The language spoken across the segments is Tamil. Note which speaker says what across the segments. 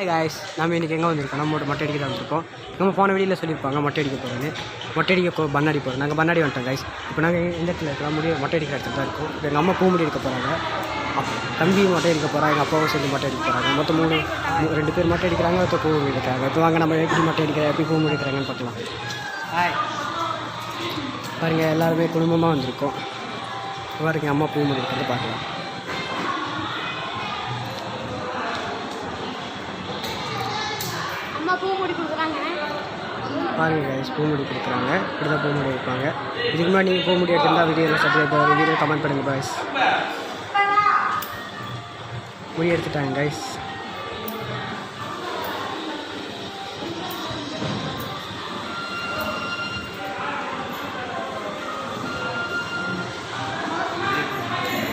Speaker 1: ஹாய் காய்ஸ் நம்ம இன்றைக்கி எங்கே வந்திருக்கோம்? நம்ம மொட்டை அடிக்க தான் வந்திருக்கோம். நம்ம போன வெளியில் சொல்லியிருப்பாங்க மொட்டை அடிக்க போகிறோன்னு மொட்டை அடிக்க பண்ணாடி போகிறோம் நாங்கள் பண்ணாடி வந்துட்டோம் காய்ஸ் இப்போ நாங்கள் எந்த இடத்துல இருக்கலாம் முடிய மொட்டை அடிக்கிற இடத்துல தான் இருக்கோம். இப்போ எங்கள் அம்மா பூ முடி எடுக்க போகிறாங்க அப் தம்பி மொட்டை அடிக்க போகிறா எங்கள் அப்பாவும் சேர்ந்து மொட்டை அடிக்க போகிறாங்க மொத்தம் மூணு ரெண்டு பேர் மொட்டை அடிக்கிறாங்க ஒருத்தர் பூ எடுக்கிறாங்க. இப்போ வாங்க நம்ம எப்படி மொட்டை அடிக்கிற எப்படி பூ எடுக்கிறாங்கன்னு பார்க்கலாம். ஹாய் பாருங்கள் எல்லாருமே குடும்பமாக வந்திருக்கோம். பாருங்க அம்மா பூ முடி எடுக்கிறது பார்க்கலாம். பாருங்கள் கைஸ் பூ கொடுக்குறாங்க. இப்படி தான் பூமுடி வைப்பாங்க. இதுக்கு முன்னாடி நீங்கள் பூமுடி முடி வீடியோவில் சப்ஸ்கிரைப் பண்ணுங்க வீடியோ கமெண்ட் பண்ணுங்கள் பாய்ஸ் முடி எடுத்துட்டாங்க கைஸ்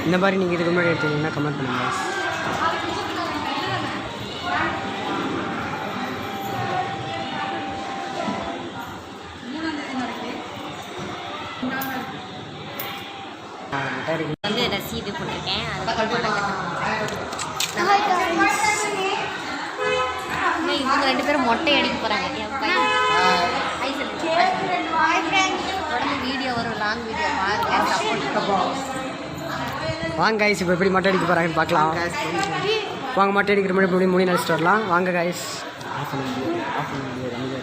Speaker 1: இந்த மாதிரி நீங்கள் இதுக்கு முன்னாடி எடுத்தீங்கன்னா கமெண்ட் பண்ணுங்க
Speaker 2: வந்து ரசீது போட்டிருக்கேன். அது இவங்க ரெண்டு பேரும் மொட்டை அடிக்க போகிறாங்க என் பையன் ஹை சொல்லுங்க. தொடர்ந்து வீடியோ வரும் லாங் வீடியோ பாருங்க
Speaker 1: வாங்க கைஸ் இப்போ எப்படி மொட்டை அடிக்க போகிறாங்கன்னு பார்க்கலாம். வாங்க மொட்டை அடிக்கிற முன்னாடி முடி முடி நடிச்சிட்டு வரலாம். வாங்க கைஸ் ஆஃப் பண்ண முடியாது ஆஃப் பண்ண முடியாது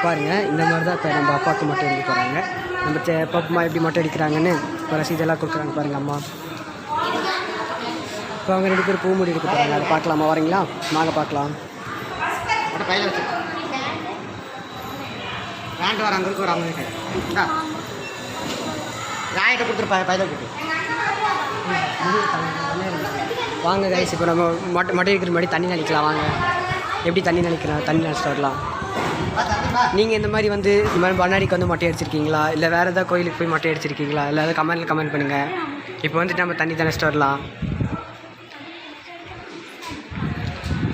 Speaker 1: அமைதியா இரு. இது பாருங்க. இந்த மாதிரி தான் இப்போ நம்ம அப்பாவுக்கு மொட்டை அடிக்க போகிறாங்க நம்ம சே பப்புமா எப்படி மொட்டை அடிக்கிறாங்கன்னு இப்போ ரசீதெல்லாம் கொடுக்குறாங்க பாருங்க அம்மா. இப்போ அவங்க ரெண்டு பேரும் பூ முடி எடுக்க போகிறாங்க அதை பார்க்கலாமா? வரீங்களா? வாங்க பார்க்கலாம். வேண்டு வர அங்கே ஒரு அவங்க ராயிட்ட கொடுத்துருப்பா பையில கொடுத்து வாங்க கைஸ் இப்போ நம்ம மொட்டை மொட்டை இருக்கிற முன்னாடி தண்ணி நனைக்கலாம் வாங்க. எப்படி தண்ணி நனைக்கலாம் தண்ணி நனைச்சிட்டு வரலாம். நீங்கள் இந்த மாதிரி வந்து இந்த மாதிரி பண்ணாடிக்கு வந்து மொட்டை அடிச்சிருக்கீங்களா? இல்லை வேறு ஏதாவது கோயிலுக்கு போய் மொட்டை அடிச்சிருக்கீங்களா? இல்லை ஏதாவது கமெண்ட்டில் கமெண்ட் பண்ணுங்கள் இப்போ வந்துட்டு நம்ம தண்ணி நனைச்சிட்டு வரலாம்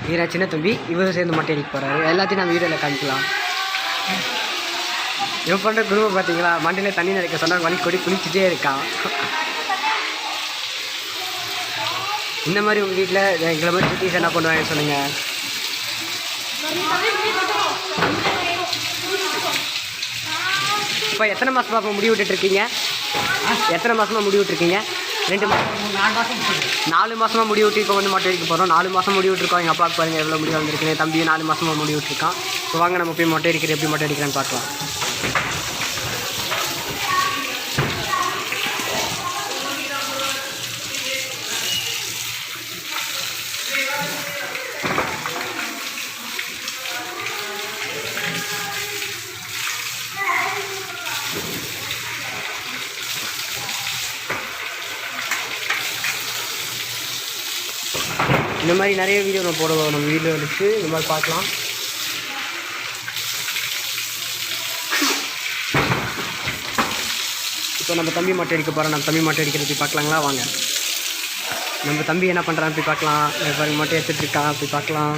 Speaker 1: வீரா சின்ன தம்பி இவரும் சேர்ந்து மொட்டை அடிக்க போகிறாரு எல்லாத்தையும் நம்ம வீடியோவில் காமிக்கலாம். இவன் பண்ணுற குடும்பம் பார்த்தீங்களா மண்டையில் தண்ணி நினைக்க சொன்னால் வலி கொடி குளிச்சுட்டே இருக்கான். இந்த மாதிரி உங்கள் வீட்டில் எங்களை மாதிரி குட்டீஸ் என்ன பண்ணுவாங்கன்னு சொல்லுங்கள் இப்போ எத்தனை மாதமாக இப்போ முடி விட்டுட்ருக்கீங்க எத்தனை மாதமாக முடி விட்டுருக்கீங்க ரெண்டு மாதம் நாலு மாதமாக முடி விட்டு இப்போ வந்து மொட்டை அடிக்க போகிறோம் நாலு மாதம் முடி விட்டுருக்கோம் எங்கள் அப்பாவுக்கு பாருங்கள் எவ்வளோ முடி வந்திருக்கு தம்பியும் நாலு மாதமாக முடி விட்டுருக்கான் இப்போ வாங்க நம்ம போய் மொட்டை அடிக்கிற எப்படி மொட்டை அடிக்கிறேன்னு பார்க்கலாம். மாதிரி நிறைய வீடியோ நம்ம போடுவோம். நம்ம வீடியோ எடுத்து இந்த மாதிரி பார்க்கலாம். இப்போ நம்ம தம்பி மட்டை அடிக்க போகிறோம் நம்ம தம்பி மட்டை அடிக்கிறது போய் பார்க்கலாங்களா? வாங்க. நம்ம தம்பி என்ன பண்ணுறான்னு போய் பார்க்கலாம். இங்க பாருங்க மட்டை எடுத்துகிட்டு இருக்கான் போய் பார்க்கலாம்.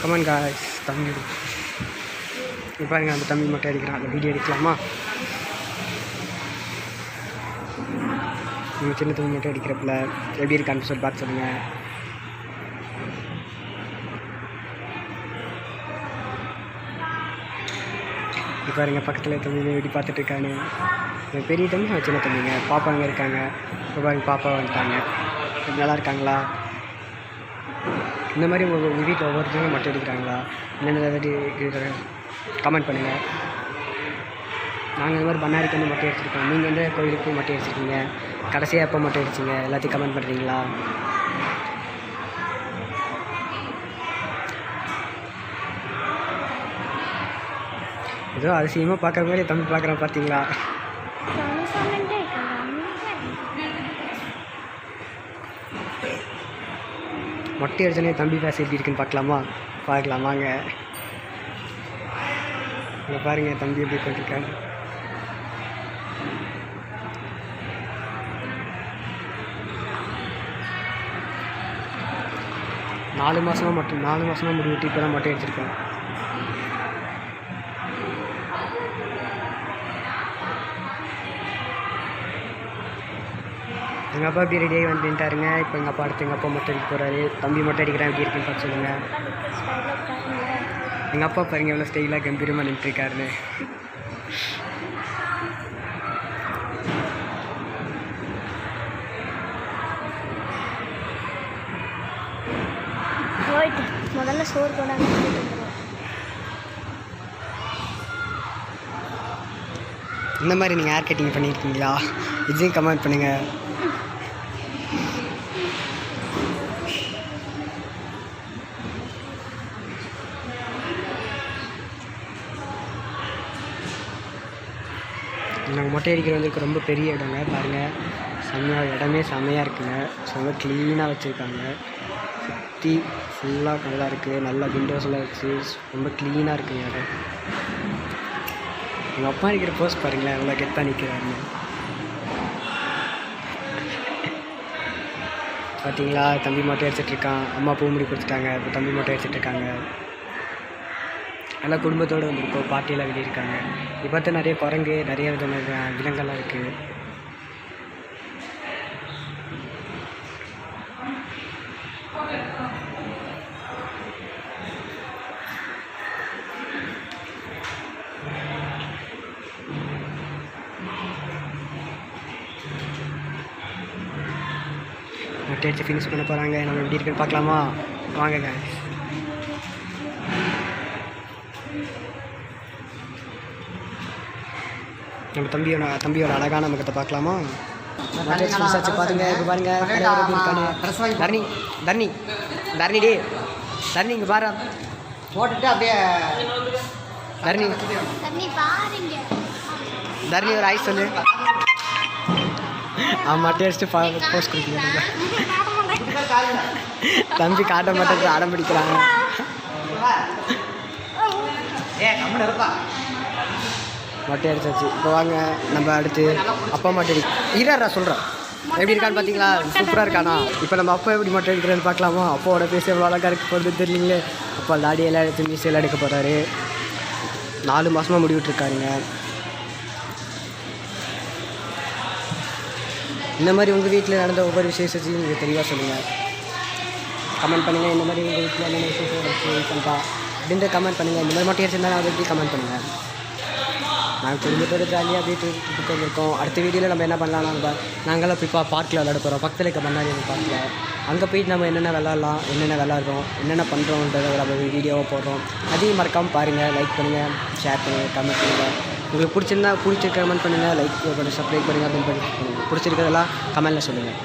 Speaker 1: கமன் காய்ஸ் தம்பி பாருங்க அந்த தம்பி மட்டை அடிக்கிறான். அந்த வீடியோ எடுக்கலாமா? நீங்கள் சின்ன தம்பி மட்டும் அடிக்கிறப்பில். எப்படி இருக்கான்னு சொல்லி பார்த்து சொல்லுங்கள் இப்போ பாருங்க பக்கத்தில் தம்பி எப்படி பார்த்துட்டு இருக்கானு. பெரிய தம்பி அவன் சின்ன தம்பிங்க பாப்பா அங்கே இருக்காங்க. இப்போ பாருங்க பாப்பா வந்துட்டாங்க. நல்லா இருக்காங்களா? இந்த மாதிரி உங்கள் உங்கள் வீட்டில் ஒவ்வொருத்தவங்க மட்டும் எடுக்கிறாங்களா? என்னென்ன ஏதாவது கமெண்ட் பண்ணுங்கள் நாங்கள் இந்த மாதிரி பண்ணாரிக்கு வந்து மொட்டை அடிச்சிருக்கோம். நீங்கள் எந்த கோயிலுக்கு மட்டும் மொட்டை அடிச்சிருக்கீங்க? கடைசியாக எப்போ மட்டும் அடிச்சிங்க? எல்லாத்தையும் கமெண்ட் பண்ணுறீங்களா ஏதோ அதிசயமாக பார்க்குற மாதிரி தம்பி பார்க்குறேன் பார்த்தீங்களா மொட்டை அடிச்சனே தம்பி பேச எப்படி இருக்குன்னு பார்க்கலாமா? பார்க்கலாமாங்க இங்கே பாருங்கள் தம்பி எப்படி போயிட்டுருக்காங்க நாலு மாதமாக மட்டும் நாலு மாதமாக முடி வெட்டி இப்போ தான் மொட்டை அடிச்சிருக்கேன். எங்கள் அப்பா எப்படி ரெடியாகி வந்து நின்ட்டாருங்க இப்போ எங்கள் அப்பா அடுத்து எங்கள் அப்பா மட்டும் அடிக்க போகிறாரு தம்பி மட்டும் அடிக்கிறேன் எப்படி இருக்குன்னு பார்த்து சொல்லுங்கள் எங்கள் அப்பா பாருங்க எவ்வளோ ஸ்டைலாக கம்பீரமாக நின்றுருக்காருன்னு
Speaker 3: சோறு போடாங்க
Speaker 1: இந்த மாதிரி நீங்கள் ஹேர் கட்டிங் பண்ணியிருக்கீங்களா இதையும் கமெண்ட் பண்ணுங்கள் நாங்கள் மொட்டை அடிக்கிற வந்து ரொம்ப பெரிய இடங்க பாருங்கள் செம்மையாக இடமே செம்மையாக இருக்குங்க. செம்ம க்ளீனாக வச்சுருக்காங்க. சுற்றி ஃபுல்லாக நல்லா இருக்குது நல்லா விண்டோஸ்லாம் இருக்குது ரொம்ப க்ளீனாக இருக்குங்க இடம். எங்கள் அப்பா நிற்கிற போஸ்ட் பாருங்களேன். நல்லா கெத்தாக நிற்கிறாருங்க பார்த்தீங்களா தம்பி மட்டும் அடிச்சிட்ருக்கான் அம்மா பூ முடி கொடுத்துட்டாங்க. இப்போ தம்பி மட்டும் அடிச்சிட்ருக்காங்க நல்லா குடும்பத்தோடு வந்திருக்கோம். பாட்டியெல்லாம் வெளியிருக்காங்க இப்போ பார்த்தா நிறைய குரங்கு நிறைய விதமான விலங்கெல்லாம் இருக்குது அடிச்சு ஃபினிஷ் பண்ண போகிறாங்க நம்ம எப்படி இருக்குன்னு பார்க்கலாமா? வாங்க guys. நம்ம தம்பியோட தம்பியோட அழகான முகத்தை பார்க்கலாமா? பாருங்க இப்போ பாருங்க. தர்ணி தர்ணி தர்ணி டே தர்ணி இங்கே பாரு.
Speaker 4: போட்டுட்டு அப்படியே
Speaker 1: தர்ணி. தர்ணி ஒரு ஐஸ் சொல்லு. மட்டை அடிச்சுட்டு போஸ்ட் கொடுக்கல தம்பி காட்ட மாட்டேன் அடம் பிடிக்கிறாங்க.
Speaker 4: ஏ கம்முன்னு இருப்பா.
Speaker 1: மொட்டை அடிச்சாச்சு இப்போ வாங்க நம்ம அடுத்து அப்பா மொட்டை அடி ஈரா சொல்கிறேன் எப்படி இருக்கான்னு பார்த்தீங்களா சூப்பராக இருக்கானா? இப்போ நம்ம அப்பா எப்படி மொட்டை அடிக்கிறேன்னு பார்க்கலாமா அப்பாவோட பேச எவ்வளோ அழகாக இருக்க போகிறது தெரியலீங்களே. அப்பா தாடி எல்லாம் எடுத்து மீசையெல்லாம் எடுக்க போகிறாரு நாலு மாதமாக முடி இந்த மாதிரி உங்கள் வீட்டில் நடந்த ஒவ்வொரு விசேஷத்தையும் நீங்கள் தெளிவாக சொல்லுங்கள் கமெண்ட் பண்ணுங்கள் இந்த மாதிரி உங்கள் வீட்டில் என்னென்ன விசேஷம் வச்சு பண்ணுறா அப்படின்ற கமெண்ட் பண்ணுங்கள் இந்த மாதிரி மட்டும் இருந்தாலும் அதை எப்படி கமெண்ட் பண்ணுங்கள் நாங்கள் குடும்பத்தோடு ஜாலியாக வீட்டு உட்காந்துருக்கோம் இருக்கோம் அடுத்த வீடியோவில் நம்ம என்ன பண்ணலாம்? நம்ம நாங்களாம் இப்போ பார்க்கில் விளாட போகிறோம் பக்கத்தில் இருக்க பண்ணாரி பார்க்கில் அங்கே போயிட்டு நம்ம என்னென்ன விளாட்லாம் என்னென்ன விளாட்றோம் என்னென்ன பண்ணுறோன்றதை நம்ம வீடியோவாக போடுறோம். அதையும் மறக்காமல் பாருங்கள் லைக் பண்ணுங்கள் ஷேர் பண்ணுங்கள் கமெண்ட் பண்ணுங்கள் உங்களுக்கு பிடிச்சிருந்தா பிடிச்சி கமெண்ட் பண்ணுங்கள் லைக் பண்ணுங்கள் சப்ஸ்கிரைப் பண்ணுங்கள் அப்படின்னு பண்ணி பிடிச்சிருக்கிறதெல்லாம் கமெண்டில் சொல்லுங்கள்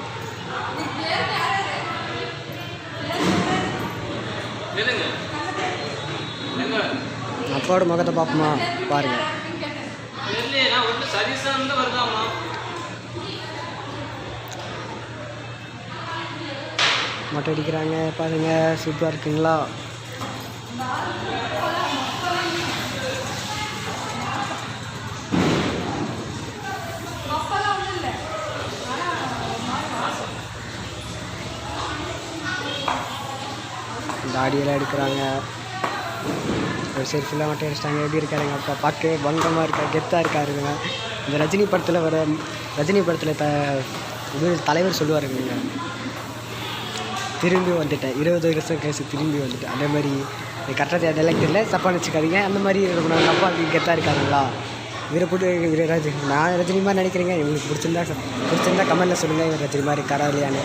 Speaker 1: அப்பாவோட முகத்தை பார்ப்போமா? பாருங்கள் மொட்டை அடிக்கிறாங்க பாருங்க சூப்பராக இருக்குங்களா? தாடியெல்லாம் எடுக்கிறாங்க. ஒரு செல்ஃபிலாம் மட்டும் அடிச்சிட்டாங்க எப்படி இருக்காரு எங்கள் அப்பா பார்க்கவே பங்கமாக இருக்கா? கெத்தாக இருக்காருங்க இந்த ரஜினி படத்தில் வர ரஜினி படத்தில் த இது தலைவர் சொல்லுவாருங்க திரும்பி வந்துட்டேன். இருபது வருஷம் கழிச்சு திரும்பி வந்துட்டேன். அதே மாதிரி கரெக்டாக டைலாக் தெரியல. தப்பாக வச்சுக்காதீங்க அந்த மாதிரி இருக்கணும் அப்பா அப்படி கெத்தாக இருக்காருங்களா? இவரை போட்டு இவர் ரஜினி நான் ரஜினி மாதிரி நினைக்கிறேங்க? இவங்களுக்கு பிடிச்சிருந்தா பிடிச்சிருந்தா கமெண்ட்டில் சொல்லுங்கள் இவர் ரஜினி மாதிரி இருக்காரா இல்லையான்னு.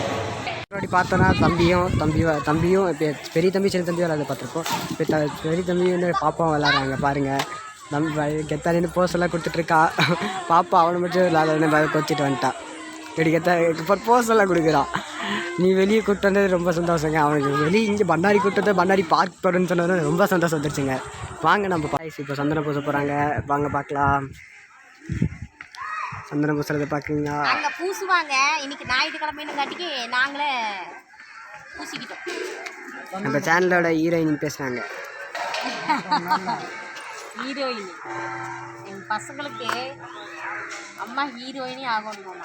Speaker 1: முன்னாடி பார்த்தோன்னா தம்பியும் தம்பி தம்பியும் இப்போ பெரிய தம்பி சின்ன தம்பி விளாட பார்த்துருக்கோம். இப்போ த பெரிய தம்பி வந்து பாப்பாவும் விளாட்றாங்க பாருங்கள் தம்பி கெத்தாலின்னு போஸ் எல்லாம் கொடுத்துட்ருக்கா பாப்பா அவனை மட்டும் விளாட்றேன்னு கொச்சிட்டு வந்துட்டான் இப்படி கெத்தா இப்போ போஸ் எல்லாம் கொடுக்குறான். நீ வெளியே கூப்பிட்டு வந்தது ரொம்ப சந்தோஷங்க. அவனுக்கு வெளியே இங்கே பண்ணாரி கூப்பிட்டு பண்ணாரி பார்க் போகிறேன்னு சொன்னது ரொம்ப சந்தோஷம் வந்துருச்சுங்க. வாங்க நம்ம பாய்ஸ் இப்போ சந்தன பூச போகிறாங்க வாங்க பார்க்கலாம். சந்தன பூசுறதை பார்க்குறீங்களா?
Speaker 2: அங்கே பூசுவாங்க. இன்னைக்கு ஞாயிற்றுக்கிழமைன்னு காட்டிக்கு நாங்களே பூசிக்கிட்டோம்.
Speaker 1: நம்ம சேனலோட ஹீரோயின் பேசுகிறாங்க
Speaker 2: ஹீரோயின். எங்கள் பசங்களுக்கு அம்மா ஹீரோயினே ஆகணும்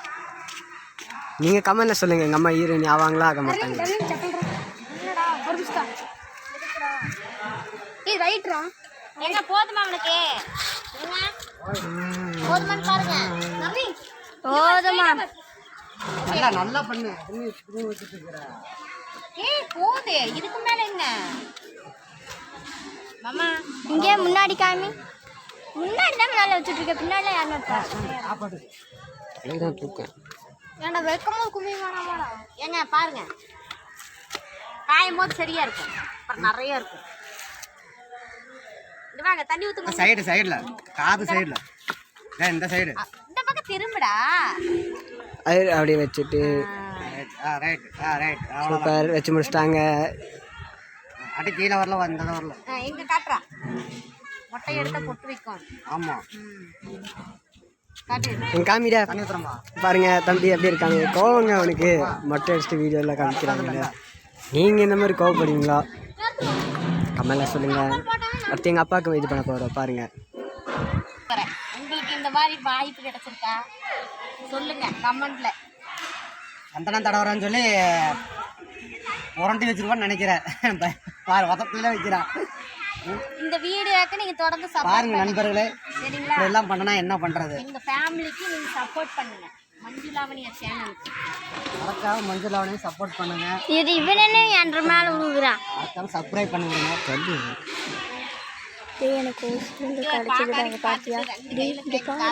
Speaker 1: நீங்கள் கமெண்ட்டில் சொல்லுங்கள் எங்கள் அம்மா ஹீரோயின் ஆவாங்களா ஆக மாட்டாங்க
Speaker 3: ஏய் ரைட்ரா
Speaker 2: எங்க போதுமா அவனுக்கு? போதுமான்னு பாருங்க.
Speaker 3: போதுமா.
Speaker 4: நல்லா நல்லா பண்ணு.
Speaker 2: ஏய் போதே. இதுக்கு மேல என்ன? மாமா.
Speaker 3: இங்கே முன்னாடி காமி. முன்னாடி தான் மேலே வச்சுட்டு இருக்க. பின்னாடி யாரும்
Speaker 1: தான் தூக்கம்.
Speaker 3: ஏன்டா வைக்கும் கும்மி வேணாமாடா
Speaker 2: ஏங்க பாருங்க. காயும் போது சரியா இருக்கும். அப்புறம் நிறைய இருக்கும். வாங்க தண்ணி ஊத்துங்க.
Speaker 4: சைடு சைடுல. காது சைடுல. இந்த சைடு.
Speaker 2: இந்த பக்கம் திரும்புடா.
Speaker 1: அப்படியே வச்சுட்டு. சூப்பர். வச்சு முடிச்சிட்டாங்க.
Speaker 4: அடி கீழே வரல வந்த வரல.
Speaker 2: எங்க காட்டுறா. மொட்டை எடுத்த பொட்டு வைக்கும்.
Speaker 4: ஆமாம்
Speaker 2: ம். காட்டு.
Speaker 1: என் காமிடா.
Speaker 4: தண்ணி ஊத்துறமா
Speaker 1: பாருங்க தம்பி எப்படி இருக்காங்க. கோவங்க அவனுக்கு. மொட்டை அடிச்சுட்டு வீடியோலாம் காமிக்கிறாங்க நீங்கள் இந்த மாதிரி கோவப்படுவீங்களா? கமெண்ட்ல சொல்லுங்க. அடுத்து எங்கள் அப்பாவுக்கு இது பண்ண போகிறோம் பாருங்க.
Speaker 2: வரேன். உங்களுக்கு இந்த மாதிரி வாய்ப்பு கிடைச்சிருக்கா? சொல்லுங்க கமெண்ட்ல
Speaker 4: சந்தனம் தடவுறான்னு சொல்லி புரண்டி வச்சிருப்பான்னு நினைக்கிறேன். பாரு வதத்துல வைக்கிறான்.
Speaker 2: இந்த வீடியோக்கு நீங்க தொடர்ந்து
Speaker 4: பாருங்க நண்பர்களே.
Speaker 2: சரிங்களா?
Speaker 4: எல்லாம் பண்ணனா என்ன பண்றது?
Speaker 2: எங்க ஃபேமிலிக்கு நீங்க சப்போர்ட் பண்ணுங்க. மஞ்சுளாவணியா சேனலுக்கு
Speaker 4: மறக்காம மஞ்சள் அவனையும் சப்போர்ட் பண்ணுங்க.
Speaker 3: இது இவன் என்ன என்ற மேலே விழுகுறான்
Speaker 4: மறக்காம சப்ஸ்கிரைப் பண்ணுங்க
Speaker 1: சொல்லு
Speaker 3: எனக்கு ஹோஸ்டல் கிடச்சிருக்காங்க பாத்தியா?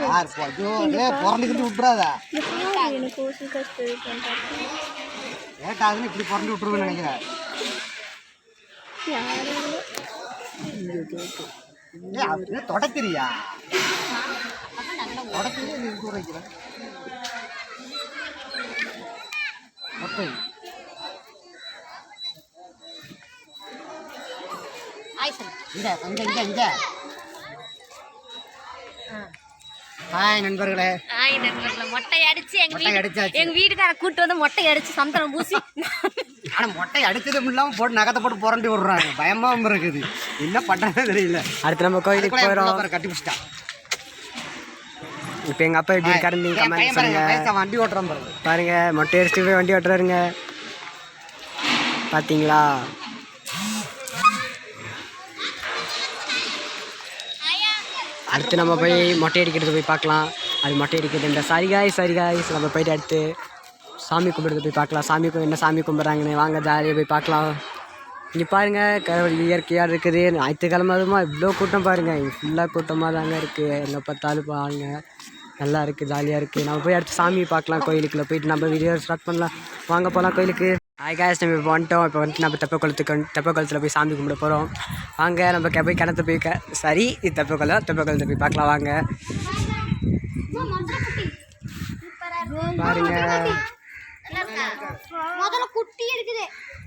Speaker 4: யார் போ ஐயோ டேய் புரண்டிக்கிட்டு விட்டுறாதா
Speaker 3: எனக்கு ஹோஸ்டல் கஷ்டம்
Speaker 4: லேட் ஆகுதுன்னு இப்படி புரண்டி விட்டுருவேன்னு நினைக்கிறேன். அப்படியே தொடக்கிறியா? தொடக்கிறியா இங்க இங்க இங்க ஹாய் நண்பர்களே.
Speaker 2: ஆய் நண்பர்கள. மொட்டை அடிச்சு எங்க வீட்டு
Speaker 4: அடிச்சாச்சு.
Speaker 2: எங்க வீட்டுக்கார கூட்டு வந்து மொட்டை அடிச்சு சந்தனம் பூசி.
Speaker 4: ஆனா மொட்டை அடிச்சதும் இல்லாம போட்டு நகத்தை போட்டு புரண்டி விடுறாங்க. பயமாவும் இருக்குது. என்ன பண்றதே தெரியல.
Speaker 1: அடுத்து நம்ம கோயிலுக்கு
Speaker 4: பாரு கட்டி பிடிச்சிட்டான்
Speaker 1: இப்போ எங்கள் அப்பா எப்படி இருக்காருன்னு கமெண்ட்
Speaker 4: வண்டி ஓட்டுறான் பாருங்க
Speaker 1: பாருங்க மொட்டை அடிச்சுட்டு போய் வண்டி ஓட்டுறாருங்க. பார்த்தீங்களா அடுத்து நம்ம போய் மொட்டை அடிக்கிறது போய் பார்க்கலாம். அது மொட்டை அடிக்கிறது இந்த சரிகாய் சரிகாய் நம்ம போயிட்டு அடுத்து சாமி கும்பிட்றது போய் பார்க்கலாம். சாமி என்ன சாமி கும்பிட்றாங்கன்னு வாங்க ஜாலியாக போய் பார்க்கலாம். இங்கே பாருங்க கடவுள் இயற்கையாக இருக்குது. ஞாயிற்றுக்கிழமை அதுமா இவ்வளோ கூட்டம் பாருங்கள் ஃபுல்லாக கூட்டமாக தாங்க இருக்குது எங்கே பார்த்தாலும் பாருங்க. நல்லா இருக்குது ஜாலியாக இருக்குது நம்ம போய் அடுத்து சாமி பார்க்கலாம் கோயிலுக்குள்ளே. போயிட்டு நம்ம வீடியோ ஸ்டார்ட் பண்ணலாம். வாங்க போகலாம் கோயிலுக்கு. காய்ஸ் நம்ம இப்போ வந்துட்டோம். இப்போ வந்துட்டு நம்ம தெப்ப குளத்துக்கு தெப்ப குளத்தில் போய் சாமி கும்பிட போகிறோம் வாங்க நம்ம போய் கிணத்து போய் க சரி இது தெப்ப குளம் தெப்ப குளத்தை போய் பார்க்கலாம் வாங்க. பாருங்க.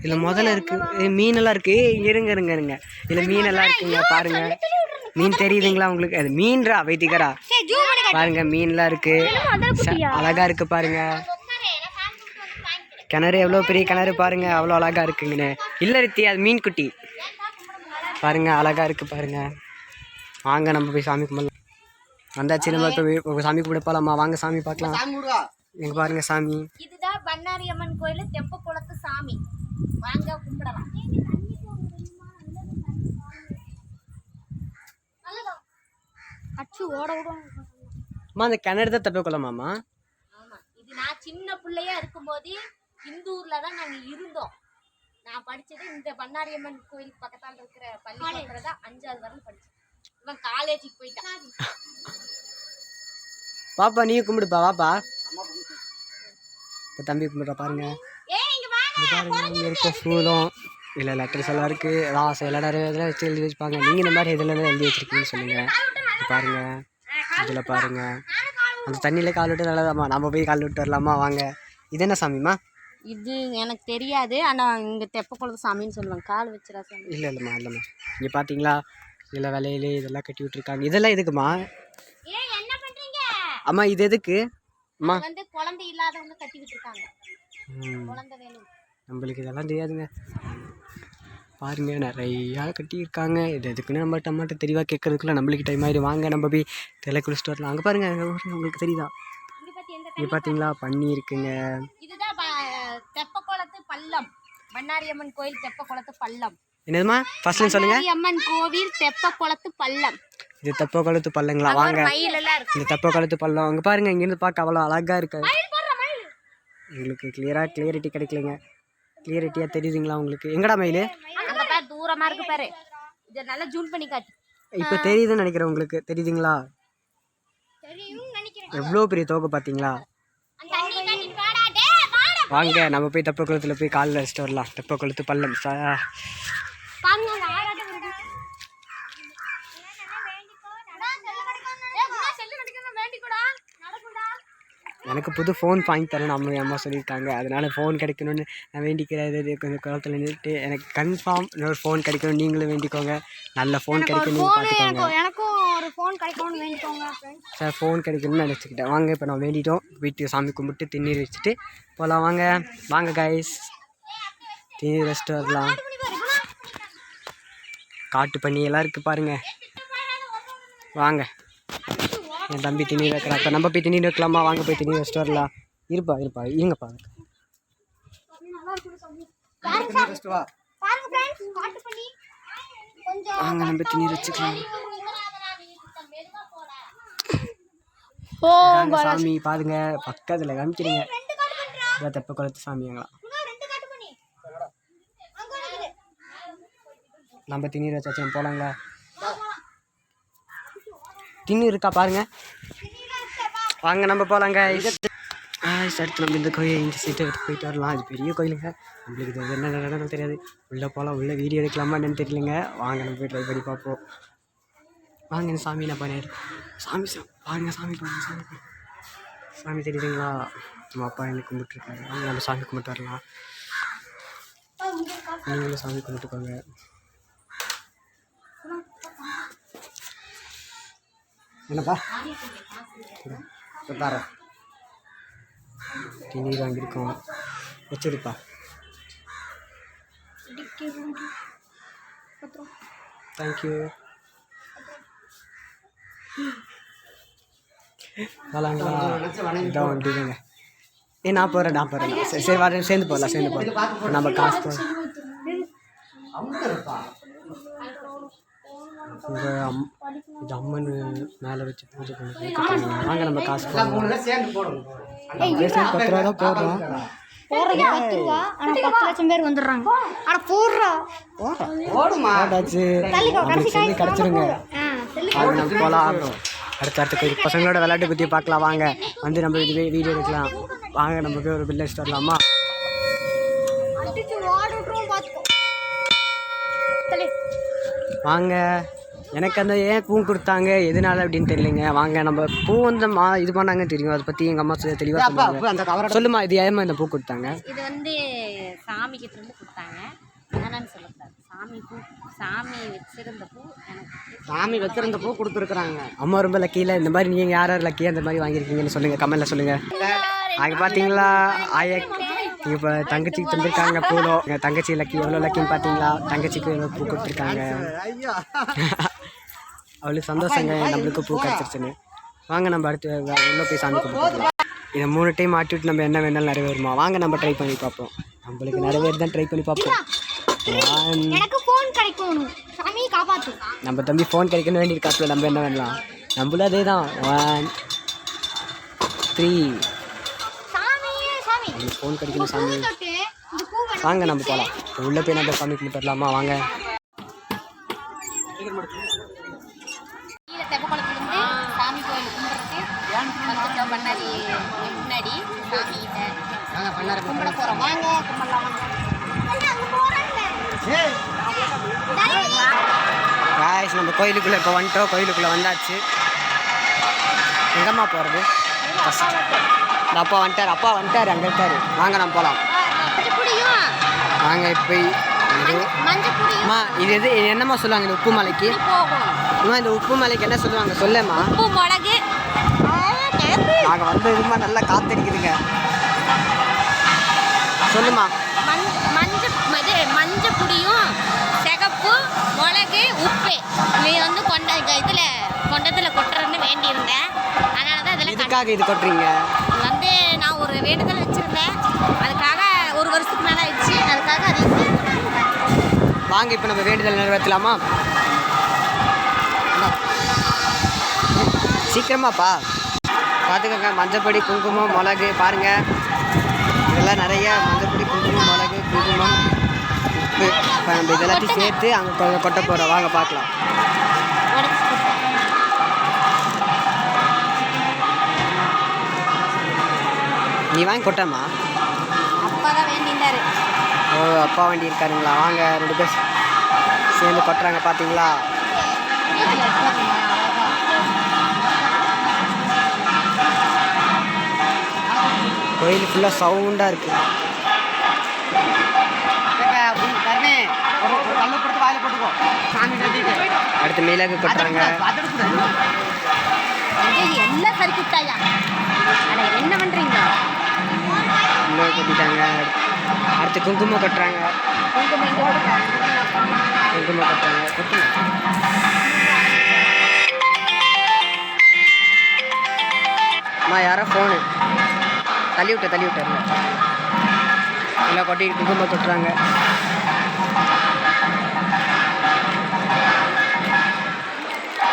Speaker 1: இதில் முதல்ல இருக்கு. மீனெல்லாம் இருக்கு. இருங்க இருங்க இருங்க. இதில் மீனெல்லாம் இருக்குங்க பாருங்க. மீன் தெரியுதுங்களா உங்களுக்கு? அது மீன்றா வைத்திகரா பாருங்க மீன்லாம் இருக்கு. அழகா இருக்கு பாருங்க. கிணறு எவ்வளோ பெரிய கிணறு பாருங்க அவ்வளோ அழகா இருக்குங்கண்ணே. இல்லை ரித்தி அது மீன் குட்டி பாருங்க அழகா இருக்கு பாருங்க. வாங்க நம்ம போய் சாமி கும்பிடலாம். வந்தாச்சு நம்ம இப்போ சாமி கும்பிட போகலாமா வாங்க சாமி பார்க்கலாம். எங்க பாருங்க சாமி.
Speaker 2: இதுதான் பண்ணாரி அம்மன் கோயில் தெப்ப குளத்து சாமி. வாங்க கும்பிடலாம்.
Speaker 1: அம்மா அந்த கிணறு தான் தப்ப கொள்ளமாம்மா
Speaker 2: ஆமா இது நான் சின்ன பிள்ளையா இருக்கும்போது இந்த ஊர்ல தான் நாங்க இருந்தோம். நான் படிச்சது இந்த பண்ணாரியம்மன் கோயிலுக்கு பக்கத்தால இருக்கிற பள்ளிக்கூடத்துல தான் அஞ்சாவது வரலும் படிச்சேன். இவன் காலேஜுக்கு போயிட்டான்.
Speaker 1: பாப்பா நீயும் கும்பிடுப்பா வாப்பா. இப்போ தம்பி கும்பிட்ற பாருங்க. பாருங்க இருக்க சூலம். இல்லை லெட்டர்ஸ் எல்லாம் இருக்குது எல்லாம் நிறைய இதெல்லாம் வச்சு எழுதி வச்சுப்பாங்க. நீங்கள் இந்த மாதிரி இதில் எழுதி வச்சிருக்கீங்கன்னு சொல்லுங்கள் இது பாருங்க. இதில் பாருங்க. அந்த தண்ணியில் கால் விட்டு நல்லதாம்மா. நம்ம போய் கால் விட்டு வரலாமா? வாங்க. இது என்ன சாமிம்மா?
Speaker 2: இது எனக்கு தெரியாது. ஆனா இங்க தெப்ப குளத்து சாமின்னு சொல்லுவாங்க. கால் வச்சிரா சாமி.
Speaker 1: இல்லை இல்லைம்மா இல்லைம்மா இங்கே பார்த்தீங்களா இதில் விலையிலே இதெல்லாம் கட்டி விட்டுருக்காங்க. இதெல்லாம் எதுக்குமா? அம்மா இது எதுக்கு? அம்மா.
Speaker 2: வந்து குழந்தை இல்லாதவங்க குழந்தை வேணும்.
Speaker 1: நம்மளுக்கு இதெல்லாம் தெரியாதுங்க. பாருங்க நிறையா கட்டியிருக்காங்க. இது எதுக்குன்னு நம்ம டமாட்டோ தெளிவாக கேட்கறதுக்குள்ள நம்மளுக்கு டைம் ஆயிடும் வாங்க நம்ம போய் தெலை குளிச்சுட்டு வரலாம். அங்கே பாருங்க உங்களுக்கு தெரியுதா?
Speaker 2: இங்கே
Speaker 1: பார்த்தீங்களா பண்ணி இருக்குங்க
Speaker 2: இதுதான் ப- தெப்ப குளத்து பள்ளம். பண்ணாரியம்மன் கோயில் தெப்ப குளத்து பள்ளம்
Speaker 1: என்னதுமா ஃபர்ஸ்ட்ல சொல்லுங்க.
Speaker 2: அம்மன் கோவில் தெப்ப குளத்து பள்ளம்.
Speaker 1: இது தப்ப கழுத்து பள்ளங்களா வாங்க. இந்த தப்ப கழுத்து பள்ளம். அங்கே பாருங்க இங்கேருந்து பார்க்க அவ்வளோ அழகா இருக்கு. உங்களுக்கு கிளியராக கிளியரிட்டி கிடைக்கலைங்க. கிளியரிட்டியாக தெரியுதுங்களா உங்களுக்கு? எங்கடா மயில்?
Speaker 2: அங்க பாரு தூரமா இருக்கு பாரு. இத நல்லா ஜூம் பண்ணி காட்டு.
Speaker 1: இப்போ தெரியுதுன்னு நினைக்கிறேன் உங்களுக்கு. தெரியுதுங்களா? எவ்வளோ பெரிய தோகை பார்த்தீங்களா
Speaker 3: தண்ணி தண்ணி வாடா டே வாடா
Speaker 1: வாங்க நம்ம போய் தெப்ப குளத்தில் போய் காலில் வச்சுட்டு வரலாம். தெப்ப குளத்து பள்ளம் எனக்கு புது ஃபோன் வாங்கி தரேன் அம்மா அம்மா சொல்லியிருக்காங்க. அதனால ஃபோன் கிடைக்கணும்னு நான் வேண்டிக்கிறது கொஞ்சம் குளத்தில் நின்றுட்டு எனக்கு கன்ஃபார்ம் இன்னொரு ஃபோன் கிடைக்கணும். நீங்களும் வேண்டிக்கோங்க. நல்ல ஃபோன் கிடைக்கும் நீங்கள் பார்த்துக்கோங்க. சார் ஃபோன் கிடைக்கணும்னு நினச்சிக்கிட்டேன். வாங்க இப்போ நான் வேண்டிட்டோம். வீட்டுக்கு சாமி கும்பிட்டு திண்ணீர் வச்சுட்டு போகலாம் வாங்க வாங்க கைஸ் திண்ணீர் வச்சுட்டு வரலாம். காட்டு பண்ணி எல்லாம் இருக்குது பாருங்க. வாங்க. என் தம்பி திண்ணீர் வைக்கிறான். இப்போ நம்ம போய் திண்ணீர் வைக்கலாமா? வாங்க போய் திண்ணீர் வச்சுட்டு வரலாம். இருப்பா இருப்பா. இருங்கப்பா. வாங்க நம்ம திண்ணீர் வச்சுக்கலாம். சாமி பாருங்க. பக்கத்தில் காமிக்கிறீங்க. இதான் தெப்ப குளத்து
Speaker 3: இருக்குது
Speaker 1: நம்ம திண்ணீர் வச்சாச்சும் போகலாங்களா தின்னு இருக்கா பாருங்க. வாங்க நம்ம போகலாங்க அடுத்து நம்ம இந்த கோயில் இந்த சீட்டை எடுத்து போயிட்டு வரலாம். அது பெரிய கோயிலுங்க. நம்மளுக்கு இது என்ன நடனம் தெரியாது. உள்ளே போகலாம் உள்ளே வீடியோ எடுக்கலாமா என்னன்னு தெரியலங்க. வாங்க நம்ம போய் ட்ரை பண்ணி பார்ப்போம். வாங்க இந்த சாமி என்ன பண்ணாரு? சாமி சா பாருங்க சாமி பாருங்க சாமி சாமி தெரியுதுங்களா? நம்ம அப்பா எனக்கு கும்பிட்டுருக்காங்க வாங்க நம்ம சாமி கும்பிட்டு வரலாம். நீங்களும் சாமி கும்பிட்டுக்கோங்க. என்னப்பா?
Speaker 4: பாரு.
Speaker 1: டிவி வாங்கியிருக்கோம். வச்சிருப்பா. தேங்க்யூ வரலாங்களா இதான் வண்டிங்க ஏ நான் போகிறேன் நான் போகிறேன் சரி சரி வரேன் சேர்ந்து போகலாம் சேர்ந்து போகலாம் நம்ம காசு போகிறோம் உங்கள் அம் இது அம்மன் மேலே வச்சு பூஜை பண்ணி வாங்க நம்ம காசு பேசி பத்து ரூபா தான் போடுறோம்.
Speaker 3: போறது பத்து ரூபா. ஆனா பத்து லட்சம் பேர் வந்துடுறாங்க. போடுறா.
Speaker 1: சொல்லி கிடச்சிருங்க. வாங்க நம்ம போகலாம் அடுத்த அடுத்த கோயில் பசங்களோட விளையாட்டு பற்றி பார்க்கலாம். வாங்க. வந்து நம்ம இது வீடியோ எடுக்கலாம். வாங்க நம்ம போய் ஒரு பில் அடிச்சுட்டு வரலாமா வாங்க. எனக்கு அந்த ஏன் பூ கொடுத்தாங்க. எதனால அப்படின்னு தெரியலைங்க. வாங்க நம்ம பூ வந்து மா இது பண்ணாங்க தெரியும். அதை பற்றி எங்கள் அம்மா சொல்லி தெளிவாக சொன்னாங்க
Speaker 4: அப்பா அந்த கவரை
Speaker 1: சொல்லுமா இது ஏமா இந்த பூ கொடுத்தாங்க?
Speaker 2: இது வந்து சாமி கிட்ட இருந்து கொடுத்தாங்க. என்னன்னு சொல்லக்கூடாது. சாமி பூ சாமி வச்சிருந்த பூ எனக்கு
Speaker 4: சாமி வச்சிருந்த பூ கொடுத்துருக்குறாங்க.
Speaker 1: அம்மா ரொம்ப லக்கியில் இந்த மாதிரி நீங்கள் யார் யார் லக்கியாக இந்த மாதிரி வாங்கியிருக்கீங்கன்னு சொல்லுங்கள் கமெண்ட்டில் சொல்லுங்கள் அங்கே பார்த்தீங்களா ஆயா இப்போ தங்கச்சிக்கு தந்திருக்காங்க பூலோ. எங்கள் தங்கச்சி லக்கி எவ்வளோ லக்கின்னு பார்த்தீங்களா தங்கச்சிக்கு எவ்வளோ பூ கொடுத்துருக்காங்க? அவளுக்கு சந்தோஷங்க. நம்மளுக்கு பூ கிடச்சிருச்சுன்னு வாங்க நம்ம அடுத்து உள்ள போய் சாமி கும்பிட்டு இதை மூணு டைம் மாட்டிவிட்டு நம்ம என்ன வேணாலும் நிறைவேறுமா? வாங்க நம்ம ட்ரை பண்ணி பார்ப்போம். நம்மளுக்கு நிறைவேறுதான் ட்ரை பண்ணி பார்ப்போம். நம்ம தம்பி ஃபோன் கிடைக்கணும் வேண்டியிருக்காப்புல நம்ம என்ன வேணலாம்? நம்மளும் அதே தான். ஒன் த்ரீ ஃபோன் கிடைக்கணும் சாமி. வாங்க நம்ம போகலாம் உள்ளே போய் நம்ம சாமி கும்பிட்டு வரலாமா வாங்க
Speaker 2: கீழே தெப்பக்குளத்துலேருந்து சாமி கோயில் கும்பிட்றதுக்கு வந்துட்டோம் பண்ணாரி முன்னாடி சாமி கிட்ட கும்பிட போகிறோம் வாங்க கும்பிடலாம்.
Speaker 1: காய்ஸ் நம்ம கோயிலுக்குள்ளே இப்போ வந்துட்டோம். கோயிலுக்குள்ளே வந்தாச்சு. எங்கம்மா போகிறது ஃபஸ்ட் அப்பா வந்துட்டார். அப்பா வந்துட்டார் அங்கே இருக்காரு. வாங்க நம்ம போகலாம் வாங்க இப்போ அம்மா இது எது என்னம்மா சொல்லுவாங்க இந்த உப்பு மலைக்கு? அம்மா இந்த உப்பு மலைக்கு என்ன சொல்லுவாங்க? சொல்லேம்மா
Speaker 2: உப்பு மிளகு.
Speaker 1: நாங்கள் வந்ததுமா நல்லா காத்தடிக்குதுங்க. சொல்லுமா.
Speaker 2: மஞ் மஞ்சள் இது மஞ்சள் பொடியும் சிகப்பு மிளகு உப்பு. இது வந்து கொண்ட இதில் கொண்டத்தில் கொட்டுறதுன்னு வேண்டியிருந்தேன். அதனால தான் இதில்
Speaker 1: எதுக்காக இது கொட்டுறீங்க?
Speaker 2: வந்து நான் ஒரு வேண்டுதல் வச்சுருந்தேன். அதுக்காக ஒரு வருஷத்துக்கு மேலே ஆயிடுச்சு. அதுக்காக அதை
Speaker 1: வாங்க இப்போ நம்ம வேண்டுதல் நிறைவேற்றலாமா? சீக்கிரமாப்பா. பார்த்துக்கோங்க மஞ்சப்பொடி குங்குமம் மிளகு பாருங்க. இதெல்லாம் நிறைய மஞ்சப்பொடி குங்குமம் மிளகு குங்குமம் உப்பு இப்போ நம்ம இதெல்லாத்தையும் சேர்த்து அங்கே கொ கொட்ட போகிறோம் வாங்க பார்க்கலாம். நீ வாங்கி கொட்டாமா
Speaker 2: அப்பா தான் வேண்டியிருந்தாரு
Speaker 1: ஓ அப்பா வண்டி இருக்காருங்களா? வாங்க ரெண்டு பேர் சேர்ந்து கொட்டுறாங்க பார்த்தீங்களா? கோயில் ஃபுல்லாக சவுண்டாக இருக்குது அடுத்து மிளகு கொட்டுறாங்க.
Speaker 2: எல்லாம் சரி குட்டாயா அட என்ன பண்றீங்க?
Speaker 1: மிளகு கொட்டிட்டாங்க. அடுத்து குங்குமம் கொட்டுறாங்க.
Speaker 2: குங்குமம்
Speaker 1: கொட்டுறாங்க? கொட்டுங்க. அம்மா யாரோ ஃபோனு தள்ளி விட்ட தள்ளி விட்டாருல எல்லாம் கொட்டி குங்குமம் தொட்டுறாங்க.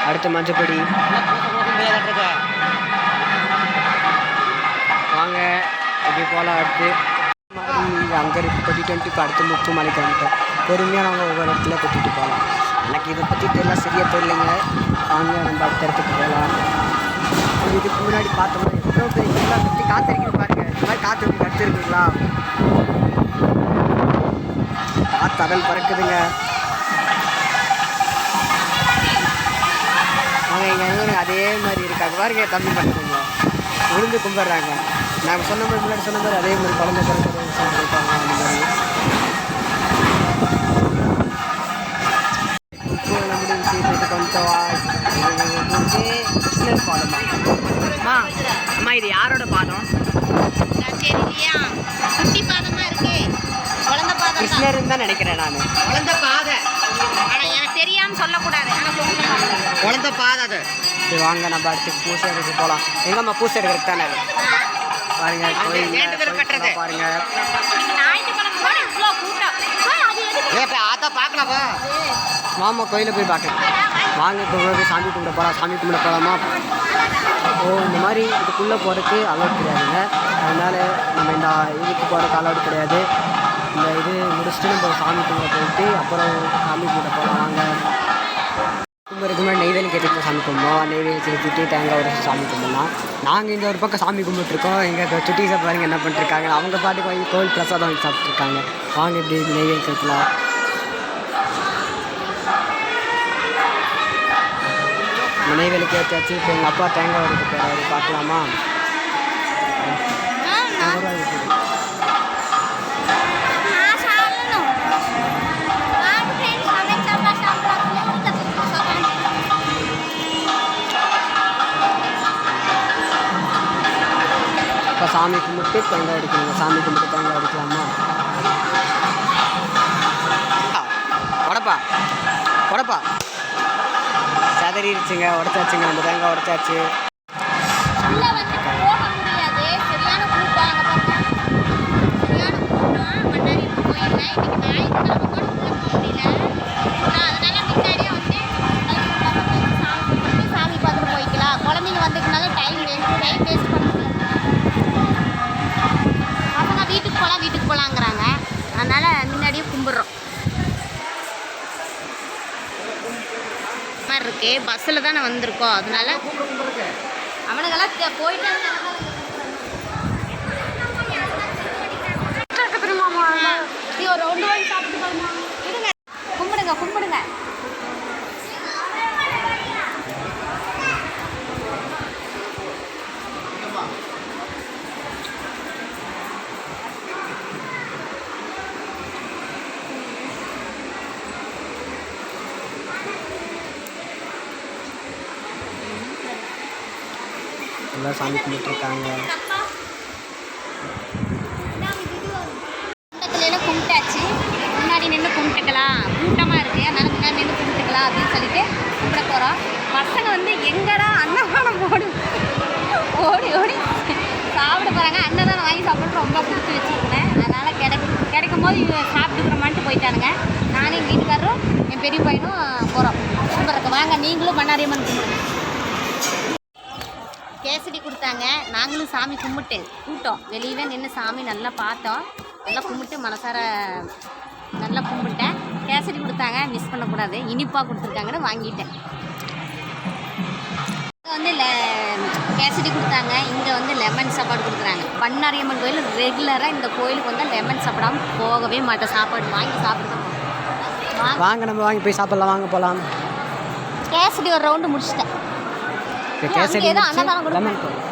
Speaker 1: அடுத்து மஞ்சப்படி. வாங்க இப்படி போகலாம் அடுத்து. அங்கே இருக்கு கொட்டிட்டு வந்துட்டு இப்போ அடுத்து முப்பு மலைக்கு வந்துட்டோம். பொறுமையாக நாங்கள் ஒவ்வொரு இடத்துல கொட்டிட்டு போகலாம் எனக்கு இதை பற்றி தெரியல சரியாக தெரியலைங்க. வாங்க நம்ம அடுத்த இடத்துக்கு போகலாம் இதுக்கு முன்னாடி பார்த்தோம்னா எவ்வளோ பெரிய சுற்றி காற்றடிக்குது பாருங்க. இந்த மாதிரி காற்று எப்படி கடிச்சிருக்குங்களா காற்று அனல் பறக்குதுங்க. அவங்க எங்கள் அண்ணனுக்கு அதே மாதிரி இருக்காங்க பாருங்க தம்பி பண்ணுறீங்க விழுந்து கும்பிட்றாங்க. நான் சொன்ன மாதிரி முன்னாடி சொன்ன மாதிரி அதே மாதிரி குழந்தை பிறக்கிறது சொல்லியிருக்காங்க அந்த மாதிரி. இப்போ முடிஞ்சு இதுக்கு கொஞ்சம் கிருஷ்ணர் பாதமா அம்மா அம்மா இது யாரோட பாதம்?
Speaker 2: தெரியலையா குட்டி பாதமா இருக்கு. குழந்தை பாதம்
Speaker 1: கிருஷ்ணர்னு தான் நினைக்கிறேன் நான்.
Speaker 4: குழந்தை பாதை.
Speaker 2: ஆனா எனக்கு தெரியாம சொல்லக்கூடாது. ஆனா குழந்தை
Speaker 4: பாதை அது.
Speaker 1: சரி வாங்க நம்ம அடுத்து பூசை எடுக்க போகலாம் எங்கம்மா பூசை எடுக்கிறதுக்கு தானே? பாருங்க கோயில். பாருங்க.
Speaker 4: ஆத்தா பார்க்கலாம் போ
Speaker 1: மாமா கோயிலை போய் பார்க்கலாம் வாங்க இப்போ சாமி கும்பிட போகலாம் சாமி கும்பிட போகலாமா ஸோ இந்த மாதிரி இதுக்குள்ளே போகிறதுக்கு அலோட் கிடையாதுங்க. அதனால் நம்ம இந்த இதுக்கு போகிறதுக்கு அலோட் கிடையாது. இந்த இது முடிச்சுட்டு நம்ம சாமி கும்பிட போயிட்டு அப்புறம் சாமி கும்பிட போகலாம் வாங்க. கும்பிட்றதுக்கு முன்னாடி நெய்வேலி கேட்டு சாமி கும்பிடுவோம் நெய்வேலி செலுத்திட்டு தேங்காய் ஒரு சாமி கும்பிடலாம். நாங்கள் இந்த ஒரு பக்கம் சாமி கும்பிட்டுருக்கோம். எங்கள் சுட்டீஸை பாருங்க என்ன பண்ணிருக்காங்க அவங்க பாட்டுக்கு வாங்கி கோவில் பிரசாதம் வாங்கி சாப்பிட்ருக்காங்க வாங்க இப்படி நெய்வேலி செலுத்தலாம். நெய்வேலிக்கு ஏற்றாச்சு இப்போ எங்கள் அப்பா தேங்காய் உடைக்க போகிறாரு பார்க்கலாமா? இப்போ சாமி கும்பிட்டு தேங்காய் அடிக்கணுங்க. சாமி கும்பிட்டு தேங்காய் அடிக்கலாமா? உடப்பா உடப்பா கதறிடுச்சுங்க உடச்சாச்சுங்க அந்த தேங்காய் உடச்சாச்சு.
Speaker 2: பஸ்ஸில் தானே வந்திருக்கோம். அதனால அவனுங்கெல்லாம் தெ- போயிட்டு ஒரு ரெண்டு வாங்கி சாப்பிட்டு பாருமா இருங்க கும்பிடுங்க கும்பிடுங்க
Speaker 1: எல்லாம் சாமி கும்பிட்டுருக்காங்க.
Speaker 2: கும்பிட்டாச்சு. முன்னாடி நின்று கும்பிட்டுக்கலாம். கூட்டமாக இருக்குது அதனால் முன்னாடி நின்று கும்பிட்டுக்கலாம் அப்படின்னு சொல்லிட்டு கும்பிட போகிறோம் பசங்க வந்து எங்கடா அன்னதானம் போடு ஓடி ஓடி சாப்பிட போகிறாங்க அன்னதானம் வாங்கி சாப்பிட்டு ரொம்ப கொடுத்து வச்சுருக்கேன் அதனால் கிடை கிடைக்கும் போது சாப்பிட்டுக்கிறோமான்ட்டு போயிட்டானுங்க. நானும் எங்கள் வீட்டுக்காரரும் என் பெரிய பையனும் போகிறோம் கும்பிட்றதுக்கு. வாங்க நீங்களும் பண்ணாரியம்மன் கும்பிடுங்க. கொடுத்தாங்க நாங்களும் சாமி கும்பிட்டு கூட்டோம். வெளியவே நின்று சாமி நல்லா பார்த்தோம். நல்லா கும்பிட்டு மனசார நல்லா கும்பிட்டேன். கேசரி கொடுத்தாங்க. மிஸ் பண்ணக்கூடாது. இனிப்பாக கொடுத்துருக்காங்கன்னு வாங்கிட்டேன். இங்க வந்து le- கேசரி கொடுத்தாங்க. இங்கே வந்து லெமன் சாப்பாடு கொடுக்குறாங்க. பண்ணாரியம்மன் கோயில் ரெகுலராக இந்த கோயிலுக்கு வந்து லெமன் சாப்பிடாம போகவே மாட்டேன். சாப்பாடு வாங்கி சாப்பிடுவோம் வாங்க.
Speaker 1: வாங்க நம்ம வாங்கி போய் சாப்பிட்லாம். வாங்க போகலாம்
Speaker 2: கேசரி ஒரு ரவுண்டு முடிச்சிட்டேன்.
Speaker 1: கேசரி
Speaker 2: ஏதோ அன்னதானம்.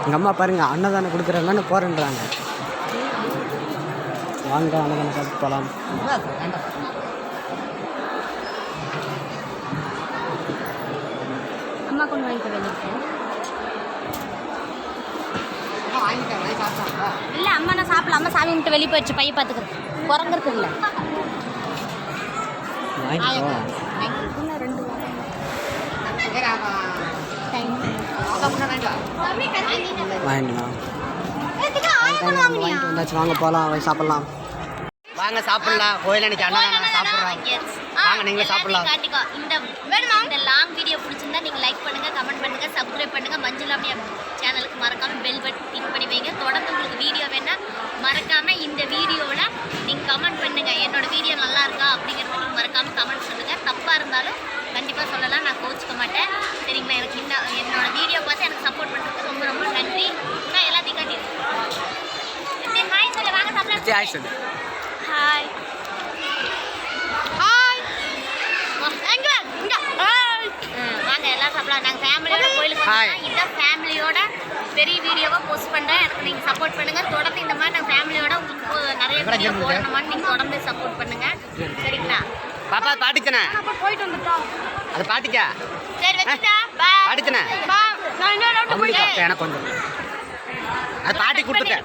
Speaker 1: எங்கள் அம்மா பாருங்க அன்னதானம் கொடுக்குறாங்கன்னு போகிறேன்றாங்க வாங்க அன்னதானம் சாப்பிட்டு போகலாம்
Speaker 2: அம்மா கொண்டு வாங்கிக்க இல்லை அம்மா நான் சாப்பிடல. அம்மா சாமி கும்பிட்டு வெளியே போயிடுச்சு பைய பார்த்துக்கிறேன் குரங்கிறது இல்லை
Speaker 1: வாங்கிக்கோ
Speaker 2: ரெண்டு.
Speaker 1: வாங்கிக்கலாம் வாங்கிட்டு வந்தாச்சு வாங்க போகலாம் சாப்பிட்லாம்
Speaker 4: வாங்க சாப்பிடலாம் கோயில் அன்னைக்கு அண்ணன் சாப்பிட்றோம் வாங்க சாப்பிடலாம்
Speaker 2: இந்த இந்த லாங் வீடியோ பிடிச்சிருந்தா நீங்க லைக் பண்ணுங்க கமெண்ட் பண்ணுங்க சப்ஸ்கிரைப் பண்ணுங்க மஞ்சள் அப்படியே சேனலுக்கு மறக்காம பெல் பட்டன் கிளிக் பண்ணி வைங்க தொடர்ந்து உங்களுக்கு வீடியோ வேணா மறக்காம இந்த வீடியோவில் நீங்க கமெண்ட் பண்ணுங்க என்னோட வீடியோ நல்லா இருக்கா அப்படிங்கிறத நீங்க மறக்காம கமெண்ட் சொல்லுங்க தப்பா இருந்தாலும் கண்டிப்பா சொல்லலாம் நான் கோச்சிக்க மாட்டேன் சரிங்களா எனக்கு இன்னும் என்னோட வீடியோ பார்த்து எனக்கு சப்போர்ட் பண்ணுறதுக்கு ரொம்ப ரொம்ப நன்றி நான் எல்லாத்தையும் காட்டி ஹாய் சொல்ல வாங்க சாப்பிடலாம்
Speaker 1: ஆய் சொல்லு
Speaker 2: ஹாய் ஹாய் எங்க? இங்க. ஹாய் வாங்க எல்லாம் சாப்பிடலாம். நாங்கள் ஃபேமிலியோட கோயிலுக்கு. வந்தோம் இந்த ஃபேமிலியோட பெரிய வீடியோவை போஸ்ட் பண்ணுறேன் எனக்கு நீங்கள் சப்போர்ட் பண்ணுங்க. தொடர்ந்து இந்த மாதிரி நாங்கள் ஃபேமிலியோட உங்களுக்கு போ- நிறைய வீடியோ போடணுமான்னு நீங்கள் தொடர்ந்து சப்போர்ட் பண்ணுங்க. சரிங்களா?
Speaker 4: பாப்பா பாட்டிச்சனே
Speaker 2: போயிட்டு வந்துட்டோம்
Speaker 4: அது பாட்டிக்கா
Speaker 2: சரி வச்சுட்டா. பாய்
Speaker 4: பாட்டிச்சனே
Speaker 2: நான் இன்னொரு round
Speaker 1: எனக்கு கொஞ்சம்.
Speaker 4: அது பாட்டி கொடுத்துட்டேன்.